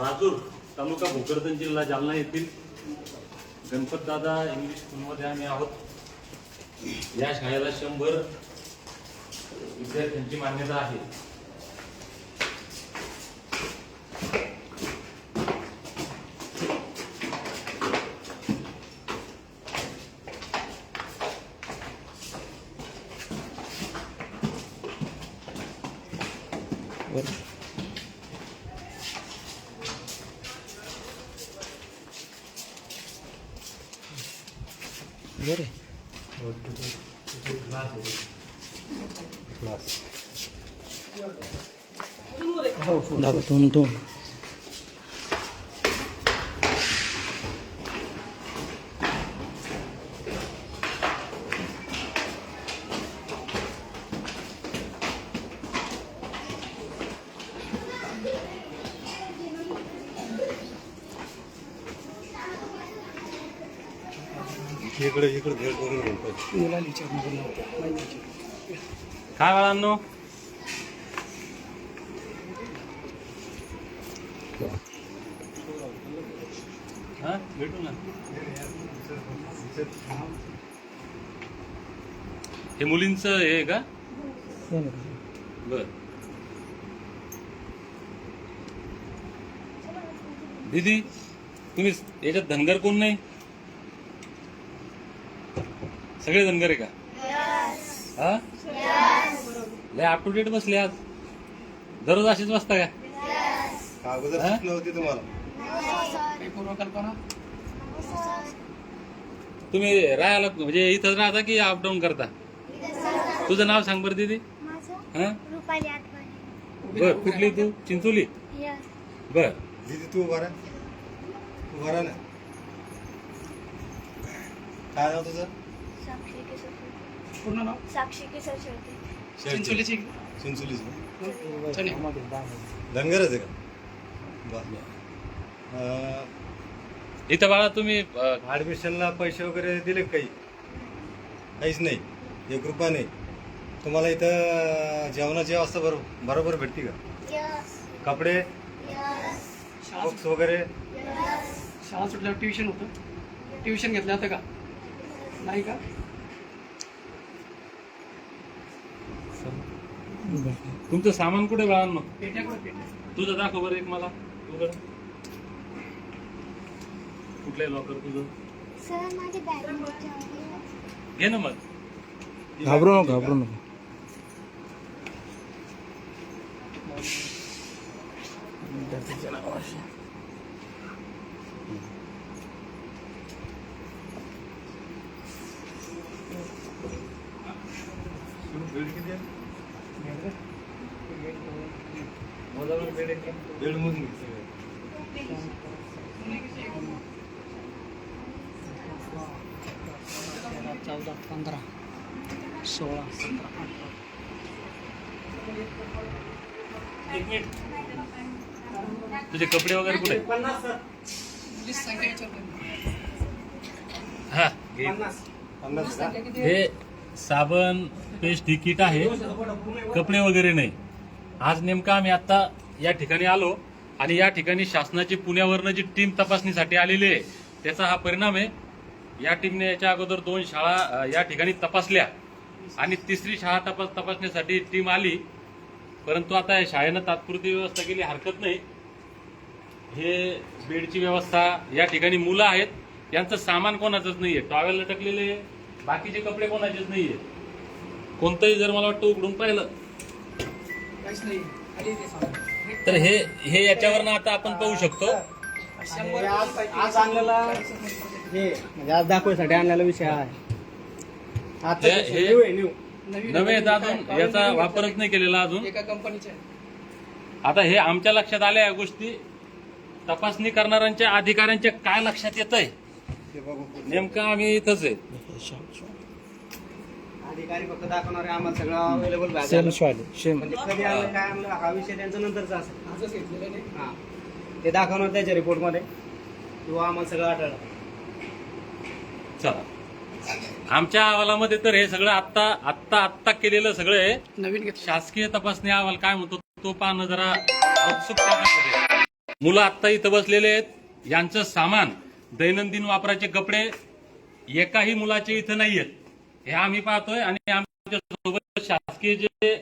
राजूर तालुका भोकरदन जिल्हा जालना येथील गणपत दादा इंग्लिश स्कूलमध्ये आम्ही आहोत. या शाळेला शंभर विद्यार्थ्यांची मान्यता आहे. बरे दाखव दोन दोन इकडे इकडे भेट करून मुलाला विचार. काय बाळांनो? हा? भेटू ना. हे मुलींचं हे आहे का? हे. बर. दीदी तुम्ही याच्यात धनगर कोण नाही? सगळे धनगर आहे का? हा? लय अप टू डेट बसले आज. दररोज अशीच बसता का? अगोदर हा? सूचना होती तुम्हाला. काही पूर्वकल्पना तुम्ही राहायला म्हणजे इथंच राहता की अपडाऊन करता? तुझं नाव सांग बरं दीदी. माझं हा? रुपाली आठवणे बर कुठली तू? चिंचोली? यस बर. दीदी तू उभा राहा. उभा राहा ना. काय नाव तुझं? साक्षी किशोर पूर्ण नाव? साक्षी किशोर शेळके. चिंचोलीची चिंचोलीच ना? चणे. धनगरच आहे का? बरं अं, इथं बाळा तुम्ही अं, ॲडमिशनला पैसे वगैरे दिले का काही? काहीच नाही. एक रुपया नाही. तुम्हाला इथं जेवणाची व्यवस्था बरोबर बरोबर भेटते का? यस कपडे? यस शाळा बुक्स वगैरे शाळा सुटल्यावर ट्युशन होतं. ट्युशन घेतलं होतं का? नाही का? तुमचं सामान कुठे कुठे पेट्या. तुझं दाखव बरं एक मला. उघड. कुठलंही लॉकर तुझं? सर माझी बॅग घे ना मग. घाबरू नको घाबरू नको. बेड किती आहे? बेड मोजून घे सगळे. चौदा पंधरा सोळा सतरा एक मिनिट. तुझे कपडे वगैरे कुठे? हा. पन्नास. का? हे साबण पेस्ट ही किट आहे. कपडे वगैरे नाही. आज नेमका आम्ही आता या ठिकाणी आलो आणि या ठिकाणी शासनाची पुण्यावरनं जी टीम तपासणीसाठी आलेली आहे त्याचा हा परिणाम आहे. या टीमने याच्या अगोदर दोन शाळा या ठिकाणी तपासल्या आणि तिसरी शाळा तपास तपासण्यासाठी टीम आली. परंतु आता या शाळेनं तात्पुरती व्यवस्था केली हरकत नाही. हे बेडची व्यवस्था या ठिकाणी मुलं आहेत. यांचं सामान कोणाचंच नाही आहे टॉवेल आहे. बाकीचे कपडे कोणाचेच नाहीये. कोणतंही जर मला वाटतं उघडून पाहिलं. काहीच नाही खाली ते सांग तर हे हे याच्यावरनं आता आपण पाहू शकतो. आज आणलेला हे म्हणजे आज दाखवायसाठी आणलेला विषय आहे. आजचा हे- हे- आहे न्यू. नवे आहेत अजून याचा वापरच नाही केलेला अजून. एका कंपनीचे. आहे आता हे आमच्या लक्षात आल्या या गोष्टी. तपासणी करणाऱ्यांच्या अधिकाऱ्यांच्या काय लक्षात येत आहे ते बघू नेमकं आम्ही इथंच आहे. अधिकारी फक्त दाखवणारे आम्हाला सगळं अवेलेबल म्हणजे कधी आणलं काय आणलं हा विषय त्यांचा नंतरचा असेल. आजच घेतलेलं नाही. हा. ते दाखवणार त्याच्या रिपोर्टमध्ये किंवा आम्हाला सगळं आढळलं. चला. आमच्या अहवालामध्ये तर हे सगळं आत्ता आत्ता आत्ता केलेलं सगळं आहे नवीन शासकीय तपासणी अहवाल काय म्हणतो तो पाहणं जरा. मुलं आत्ता इथं बसलेले आहेत. यांचं सामान दैनंदिन वापराचे कपडे एकाही मुलाचे इथं नाही आहेत हे आम्ही पाहतोय आणि आमच्यासोबत शासकीय जे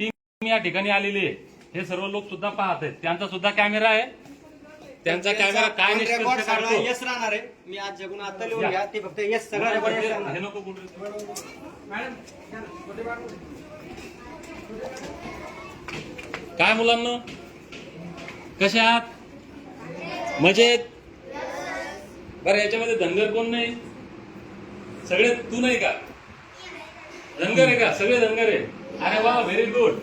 टीम या ठिकाणी आलेली आहे हे सर्व लोक सुद्धा पाहत आहेत. त्यांचा सुद्धा कॅमेरा आहे. त्यांचा कॅमेरा काय निष्कर्ष काढतो? येस राहणार आहे. मी आज जगून आता लिहून घ्या. ते फक्त येस सगळं रेकॉर्ड राहणार. हे नको कुठे काय मुलांना? कसे आहात? मजेत? बरं याच्यामध्ये धनगर कोण नाही? सगळे तू नाही का? धनगर आहे का? सगळे धनगर आहे. अरे वा व्हेरी गुड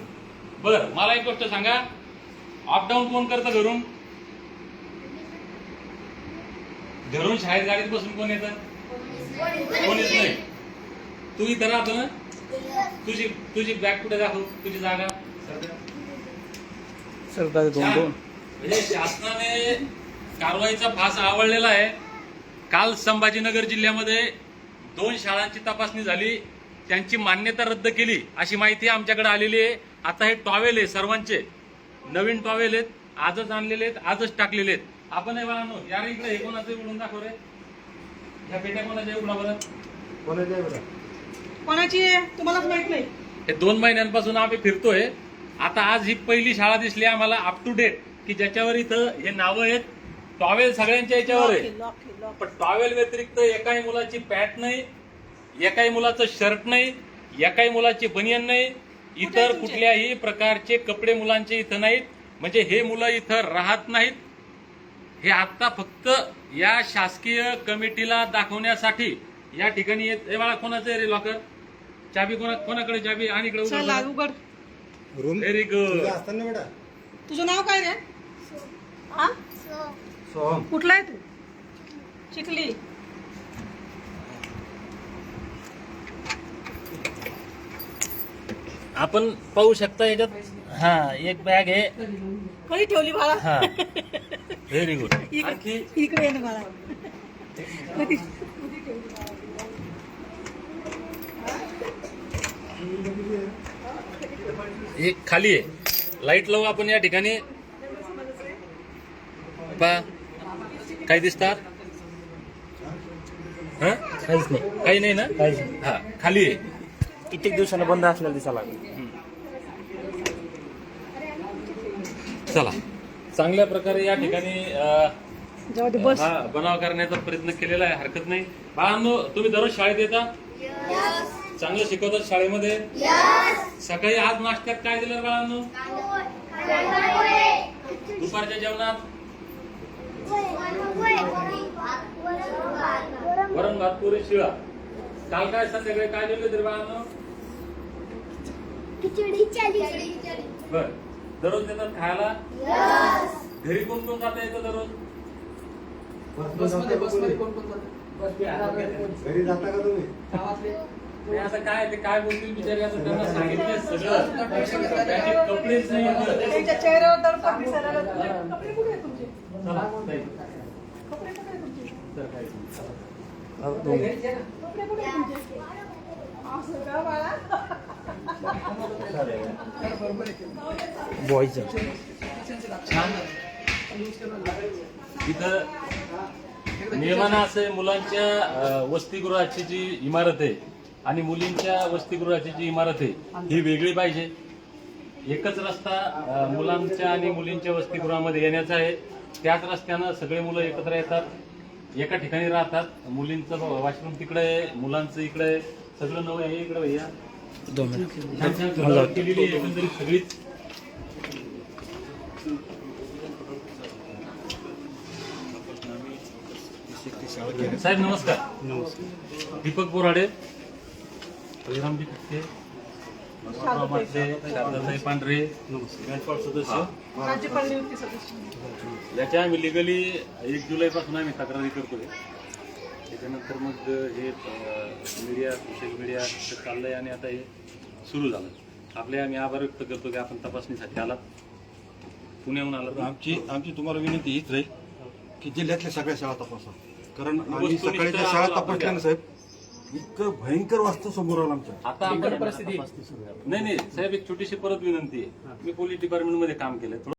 बर मला एक गोष्ट सांगा. अपडाऊन कोण करतं घरून? घरून शाळेत गाडीत बसून कोण येतं? कोणीच नाही. तू इथं राहतो ना? तुझी तुझी बॅग कुठे दाखव? तुझी जागा. छान. म्हणजे शासनाने कारवाईचा फास आवडलेला आहे. काल संभाजीनगर जिल्ह्यामध्ये दोन शाळांची तपासणी झाली त्यांची मान्यता रद्द केली अशी माहिती आमच्याकडे आलेली आहे. आता हे टॉवेल आहे सर्वांचे. नवीन टॉवेल आहेत आजच आणलेले आहेत आजच टाकलेले आहेत. आपण हे बाळांनो यार इकडे हे कोणाचं उघडून दाखव रे. ह्या पेट्या कोणाच्या उघडा बरं. कोणाच्या? कोणाची आहे? तुम्हालाच माहीत नाही. हे दोन महिन्यांपासून आम्ही फिरतोय. आता आज ही पहिली शाळा दिसली आम्हाला अप टू डेट की ज्याच्यावर इथं हे नावं आहेत टॉवेल सगळ्यांच्या याच्यावर आहे. पण टॉवेल व्यतिरिक्त एकाही मुलाची पॅन्ट नाही एकाही मुलाचं शर्ट नाही एकाही मुलाची बनियन नाही इतर कुठल्याही प्रकारचे कपडे मुलांचे इथं नाहीत. म्हणजे हे मुलं इथं राहत नाहीत. हे आता फक्त या शासकीय कमिटीला दाखवण्यासाठी या ठिकाणी येत हे बाळा कोणाचं आहे रे लॉकर चाबी कोणा कोणाकडे चाबी? आणि इकडे चला उघड. रूम व्हेरी गुड तुझं असतं ना बेटा. तुझं नाव काय रे? हा? सो सोहम कुठला आहे तू चिखली आपण पाहू शकता याच्यात हा एक बॅग आहे. कधी ठेवली बाळा? हा. व्हेरी गुड इकडे आणखी? इकडे ये ना बाळा. कधी एक खाली आहे. लाइट लावू आपण या ठिकाणी. पा. काय दिसतात? हा? काहीच नाही. काही नाही ना? हा खाली आहे कित्येक दिवसानं बंद असलेला दिसायला लागलं. चला. चांगल्या प्रकारे या ठिकाणी अं, जाऊ दे बस. हा बनाव करण्याचा प्रयत्न केलेला आहे. हरकत नाही. बाळांनो तुम्ही दररोज शाळेत येता? चांगलं शिकवतात शाळेमध्ये? सकाळी आज नाश्त्यात काय दिलं बाळांनो? दुपारच्या जेवणात? वरण भात पुरी शिळा. काल काय संध्याकाळी? काय दिलं तरी बाळांनो? खिचडी चली. बर. दररोज देतात खायला? घरी कोण कोण जाता येतं दररोज? बसमध्ये बसमध्ये कोण घरी जाता का तुम्ही? नाही, असं काय ते काय बोलतील बिचारे असं त्यांना सांगितलंय सगळं त्यांचे कपडेच नाही. त्यांच्या चेहऱ्यावर दडपण दिसायला लागलं. कपडे कुठे आहेत तुमचे? चला, इथं असं आहे, मुलांच्या वसतिगृहाची जी इमारत आहे आणि मुलींच्या वसतिगृहाची जी इमारत आहे ही वेगळी पाहिजे. एकच रस्ता मुलांच्या आणि मुलींच्या वसतिगृहामध्ये येण्याचा आहे. त्याच रस्त्यानं सगळे मुलं एकत्र येतात. एका ठिकाणी राहतात. मुलींचं वॉशरूम तिकडे आहे मुलांचं इकडे. आहे सगळं नवं आहे. इकडे भैया केलेली एकंदरीत सगळीच. साहेब नमस्कार. दीपक बोराडे. बळीरामजी पांढरे सदस्य. याच्या आम्ही लिगली एक जुलैपासून आम्ही तक्रारी करतोय. त्याच्यानंतर मग हे मीडिया सोशल मीडिया चाललंय आणि आता हे सुरू झालं. आपले आम्ही आभार व्यक्त करतो की आपण तपासणीसाठी आलात. पुण्याहून आलात. आमची आमची तुम्हाला विनंती हीच राहील की जिल्ह्यातल्या सगळ्या शाळा तपासा. कारण आम्ही सकाळी त्या शाळा तपासल्या ना साहेब. इतकं भयंकर वास्तव समोर आलं आमच्या. आता आपण नाही नाही साहेब एक छोटीशी परत विनंती आहे मी पोलीस डिपार्टमेंटमध्ये काम केलंय. थोडं